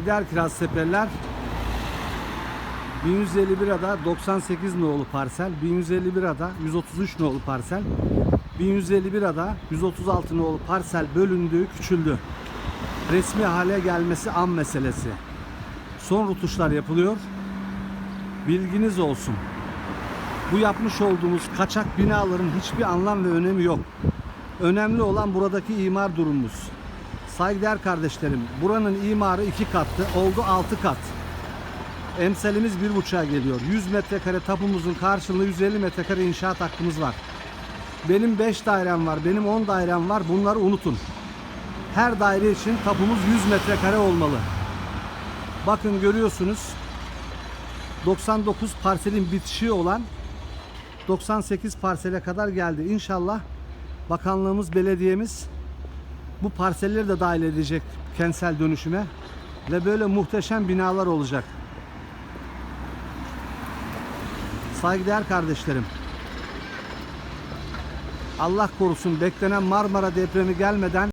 Saygıdeğer kiraz seferler 1151 ada 98 nolu parsel, 1151 ada 133 nolu parsel, 1151 ada 136 nolu parsel bölündü, küçüldü. Resmi hale gelmesi an meselesi. Son rutuşlar yapılıyor. Bilginiz olsun. Bu yapmış olduğumuz kaçak binaların hiçbir anlam ve önemi yok. Önemli olan buradaki imar durumumuz. Saygıdeğer kardeşlerim, buranın imarı iki kattı, oldu altı kat. Emsalimiz bir buçuğa geliyor. 100 metrekare tapumuzun karşılığında 150 metrekare inşaat hakkımız var. Benim 5 dairem var, benim 10 dairem var. Bunları unutun. Her daire için tapumuz 100 metrekare olmalı. Bakın görüyorsunuz 99 parselin bitişi olan 98 parsele kadar geldi. İnşallah bakanlığımız, belediyemiz bu parselleri de dahil edecek kentsel dönüşüme ve böyle muhteşem binalar olacak. Saygıdeğer kardeşlerim. Allah korusun beklenen Marmara depremi gelmeden